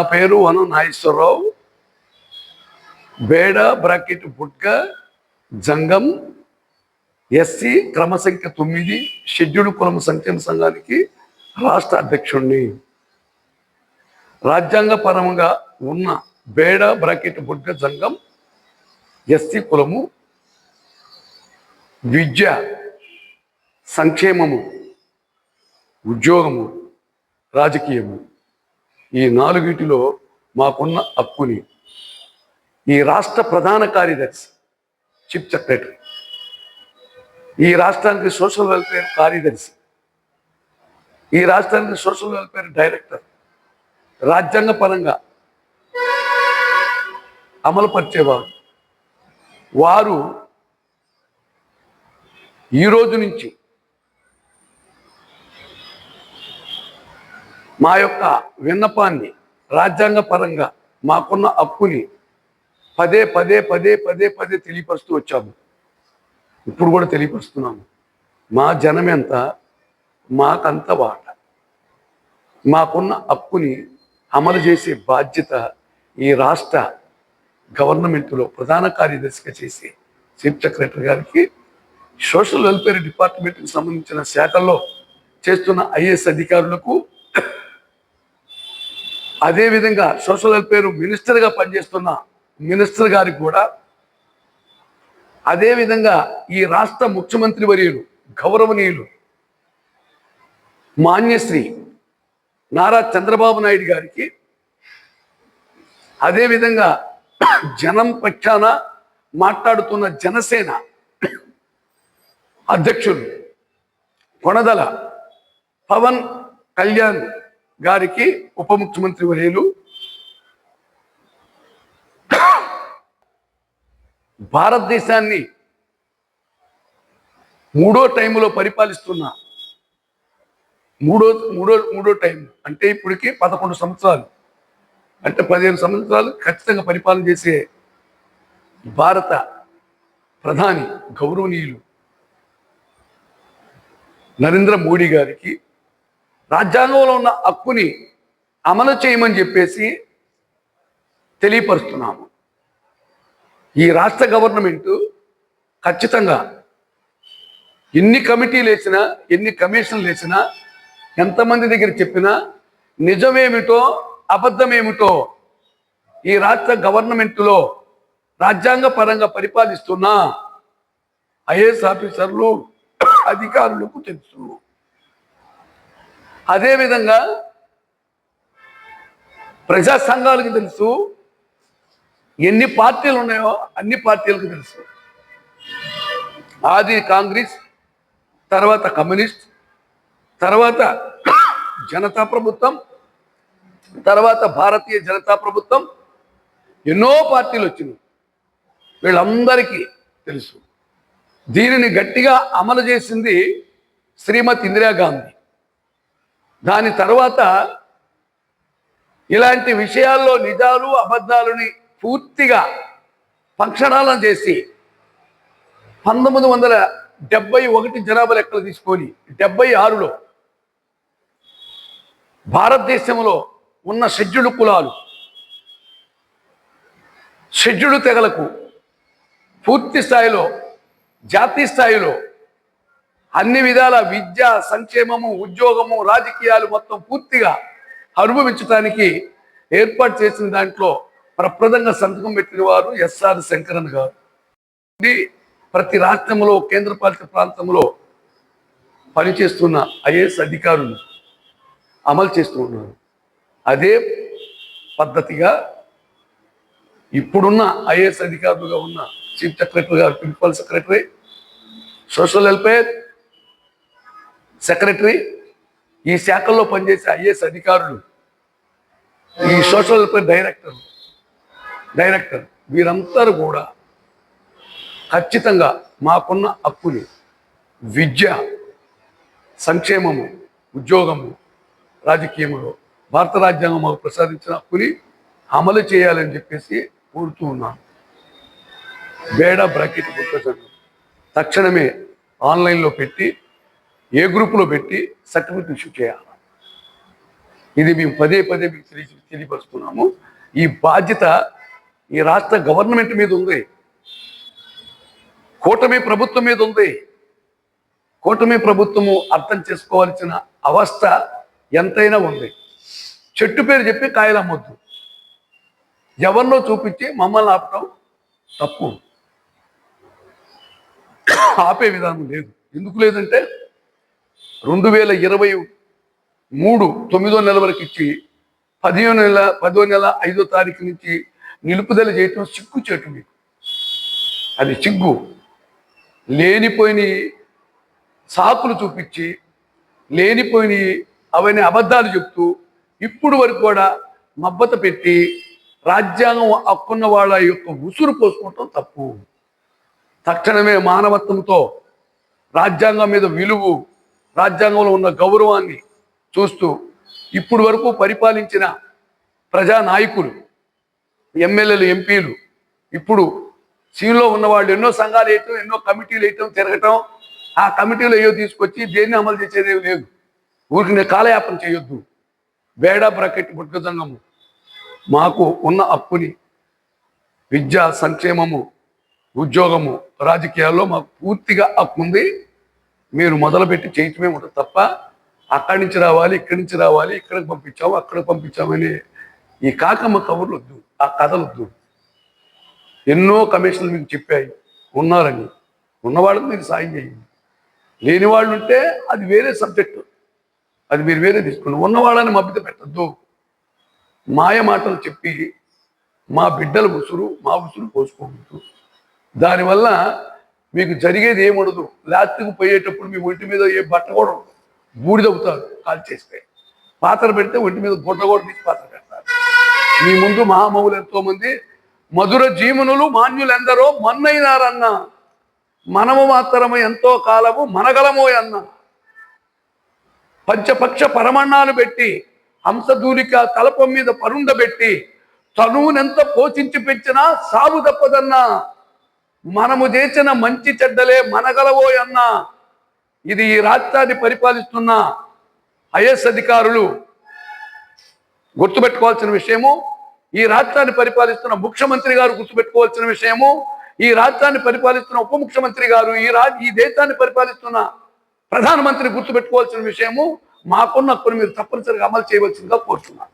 నా పేరు అను నాగేశ్వరరావు. బేడ బ్రాకెట్ పుట్క జంగం ఎస్సీ క్రమసంఖ్య తొమ్మిది షెడ్యూల్ కులం సంక్షేమ సంఘానికి రాష్ట్ర అధ్యక్షుణ్ణి. రాజ్యాంగపరంగా ఉన్న బేడ బ్రాకెట్ బుడ్గ జంగం ఎస్సీ కులము విద్య సంక్షేమము ఉద్యోగము రాజకీయము. ఈ నాలుగిటిలో మాకున్న హక్కుని ఈ రాష్ట్ర ప్రధాన కార్యదర్శి చీఫ్ సెక్రటరీ ఈ రాష్ట్రానికి సోషల్ వెల్ఫేర్ కార్యదర్శి ఈ రాష్ట్రానికి సోషల్ వెల్ఫేర్ డైరెక్టర్ రాజ్యాంగ పరంగా అమలుపరిచేవారు వారు ఈ రోజు నుంచి మా యొక్క విన్నపాన్ని రాజ్యాంగ పరంగా మాకున్న అప్పుని పదే పదే పదే పదే పదే తెలియపరుస్తూ వచ్చాము. ఇప్పుడు కూడా తెలియపరుస్తున్నాము. మా జనం ఎంత? మాకంత వాట. మాకున్న అప్పుని అమలు చేసే బాధ్యత ఈ రాష్ట్ర గవర్నమెంట్లో ప్రధాన కార్యదర్శిగా చేసే చీఫ్ సెక్రటరీ గారికి సోషల్ వెల్ఫేర్ డిపార్ట్మెంట్కి సంబంధించిన శాఖల్లో చేస్తున్న ఐఏఎస్ అధికారులకు అదేవిధంగా సోషల్ వెల్ఫేర్ మినిస్టర్గా పనిచేస్తున్న మినిస్టర్ గారికి కూడా అదేవిధంగా ఈ రాష్ట్ర ముఖ్యమంత్రి వర్యులు గౌరవనీయులు మాన్యశ్రీ నారా చంద్రబాబు నాయుడు గారికి అదేవిధంగా జనం పక్షాన మాట్లాడుతున్న జనసేన అధ్యక్షులు కొనదల పవన్ కళ్యాణ్ గారికి ఉప ముఖ్యమంత్రి వర్యులు భారతదేశాన్ని మూడో టైంలో పరిపాలిస్తున్న మూడో మూడో మూడో టైం అంటే ఇప్పటికి పదకొండు సంవత్సరాలు. అంటే పదిహేను సంవత్సరాలు ఖచ్చితంగా పరిపాలన చేసే భారత ప్రధాని గౌరవనీయులు నరేంద్ర మోడీ గారికి రాజ్యాంగంలో ఉన్న హక్కుని అమలు చేయమని చెప్పేసి తెలియపరుస్తున్నాము. ఈ రాష్ట్ర గవర్నమెంట్ ఖచ్చితంగా ఎన్ని కమిటీలు వేసినా ఎన్ని కమిషన్లు వేసినా ఎంతమంది దగ్గర చెప్పినా నిజమేమిటో అబద్ధమేమిటో ఈ రాష్ట్ర గవర్నమెంట్లో రాజ్యాంగ పరంగా పరిపాలిస్తున్న ఐఏఎస్ ఆఫీసర్లు అధికారులకు తెలుసు అదేవిధంగా ప్రజా సంఘాలకు తెలుసు ఎన్ని పార్టీలు ఉన్నాయో అన్ని పార్టీలకు తెలుసు. ఆది కాంగ్రెస్ తర్వాత కమ్యూనిస్ట్ తర్వాత జనతా ప్రభుత్వం తర్వాత భారతీయ జనతా ప్రభుత్వం ఎన్నో పార్టీలు వచ్చినాయి. వీళ్ళందరికీ తెలుసు. దీనిని గట్టిగా అమలు చేసింది శ్రీమతి ఇందిరాగాంధీ. దాని తర్వాత ఇలాంటి విషయాల్లో నిజాలు అబద్ధాలని పూర్తిగా పంక్షణాలను చేసి పంతొమ్మిది వందల డెబ్బై ఒకటి జనాభా లెక్కలు తీసుకొని డెబ్బై ఆరులో భారతదేశంలో ఉన్న షెడ్యూల్డ్ కులాలు షెడ్యూల్డ్ తెగలకు పూర్తి స్థాయిలో జాతీయ స్థాయిలో అన్ని విధాల విద్య సంక్షేమము ఉద్యోగము రాజకీయాలు మొత్తం పూర్తిగా అనుభవించడానికి ఏర్పాటు చేసిన దాంట్లో ప్రప్రదంగా సంతకం పెట్టిన వారు ఎస్ఆర్ శంకరన్ గారు. ఇది ప్రతి రాష్ట్రంలో కేంద్రపాలిత ప్రాంతంలో పనిచేస్తున్న ఐఏఎస్ అధికారులు అమలు చేస్తూ ఉన్నారు. అదే పద్ధతిగా ఇప్పుడున్న ఐఏఎస్ అధికారులుగా ఉన్న చీఫ్ సెక్రటరీ గారు principal secretary social welfare secretary ఈ శాఖల్లో పనిచేసే ఐఏఎస్ అధికారులు ఈ సోషల్ వెల్ఫేర్ డైరెక్టర్ డైరెక్టర్ వీరందరూ కూడా ఖచ్చితంగా మాకున్న హక్కుని విద్య సంక్షేమము ఉద్యోగము రాజకీయములో భారత రాజ్యాంగం మాకు ప్రసాదించిన హక్కుని అమలు చేయాలని చెప్పేసి కోరుతూ ఉన్నాను బేడ బ్రాకెట్ పుస్తకం తక్షణమే ఆన్లైన్లో పెట్టి ఏ గ్రూపులో పెట్టి సర్టిఫికెట్ ఇష్యూ చేయాలి? ఇది మేము పదే పదే మీకు తెలియ తెలియపరుస్తున్నాము. ఈ బాధ్యత ఈ రాష్ట్ర గవర్నమెంట్ మీద ఉంది. కూటమి ప్రభుత్వం మీద ఉంది. కూటమి ప్రభుత్వము అర్థం చేసుకోవాల్సిన అవస్థ ఎంతైనా ఉంది. చెట్టు పేరు చెప్పి కాయలు అమ్మొద్దు. ఎవరినో చూపించి మమ్మల్ని ఆపటం తప్పు. ఆపే విధానం లేదు. ఎందుకు లేదంటే రెండు వేల ఇరవై మూడు తొమ్మిదో నెల వరకు ఇచ్చి పదిహేను నెల పదో నెల ఐదో తారీఖు నుంచి నిలుపుదల చేయటం సిగ్గు చెట్టు మీకు. అది సిగ్గు. లేనిపోయిన సాకులు చూపించి లేనిపోయిన అవన్నీ అబద్ధాలు చెప్తూ ఇప్పుడు వరకు కూడా మబ్బత పెట్టి రాజ్యాంగం హక్కున్న వాళ్ళ యొక్క ఉసురు పోసుకోవటం తప్పు. తక్షణమే మానవత్వంతో రాజ్యాంగం మీద విలువ రాజ్యాంగంలో ఉన్న గౌరవాన్ని చూస్తూ ఇప్పుడు వరకు పరిపాలించిన ప్రజా నాయకులు ఎమ్మెల్యేలు ఎంపీలు ఇప్పుడు సీన్లో ఉన్న వాళ్ళు ఎన్నో సంఘాలు వేయటం ఎన్నో కమిటీలు వేయటం తిరగటం ఆ కమిటీలు ఏవో తీసుకొచ్చి దేన్ని అమలు చేసేది లేదు. ఊరికి నేను కాలయాపన చేయొద్దు. బేడా బ్రాకెట్ బుడ్గజంగము మాకు ఉన్న అప్పుని విద్య సంక్షేమము ఉద్యోగము రాజకీయాల్లో మాకు పూర్తిగా హక్కు ఉంది. మీరు మొదలుపెట్టి చేయటమే ఉంటుంది తప్ప అక్కడి నుంచి రావాలి ఇక్కడి నుంచి రావాలి ఇక్కడికి పంపించాము అక్కడికి పంపించామని ఈ కాకమ్మ కబుర్లు వద్దు ఆ కథలు వద్దు. ఎన్నో కమిషన్లు మీకు చెప్పాయి ఉన్నారని. ఉన్నవాళ్ళకి మీరు సాయం చేయండి. లేని వాళ్ళు ఉంటే అది వేరే సబ్జెక్టు. అది మీరు వేరే తీసుకోండి. ఉన్నవాళ్ళని మభ్యత పెట్టద్దు. మాయ మాటలు చెప్పి మా బిడ్డల ఉసురు మా ఉసురు పోసుకోవద్దు దానివల్ల మీకు జరిగేది ఏముండదు లాస్ట్కి పోయేటప్పుడు మీ ఒంటి మీద ఏ బట్ట కూడా ఉండదు. బూడిదవుతారు. కాల్ చేస్తే. పాత్ర పెడితే ఒంటి మీద గుడ్డ కూడా తీసి పాత్ర పెడతారు. మీ ముందు మహామౌలు ఎంతో మంది మధుర జీవనులు మాన్యులెందరో మన్నైనారన్న. మనము మాత్రము ఎంతో కాలము మనగలమో అన్న. పంచపక్ష పరమణాలు పెట్టి హంసదూలిక తలపం మీద పరుండబెట్టి తనువునెంత పోషించి పెంచినా సాగు తప్పదన్నా. మనము చేసిన మంచి చెడ్డలే మనగలవో అన్నా. ఇది ఈ రాష్ట్రాన్ని పరిపాలిస్తున్న ఐఎస్ అధికారులు గుర్తుపెట్టుకోవాల్సిన విషయము. ఈ రాష్ట్రాన్ని పరిపాలిస్తున్న ముఖ్యమంత్రి గారు గుర్తుపెట్టుకోవాల్సిన విషయము. ఈ రాష్ట్రాన్ని పరిపాలిస్తున్న ఉప ముఖ్యమంత్రి గారు ఈ రా ఈ దేశాన్ని పరిపాలిస్తున్న ప్రధానమంత్రి గుర్తుపెట్టుకోవాల్సిన విషయము. మాకున్న కొన్ని మీరు తప్పనిసరిగా అమలు చేయవలసిందిగా కోరుతున్నాను.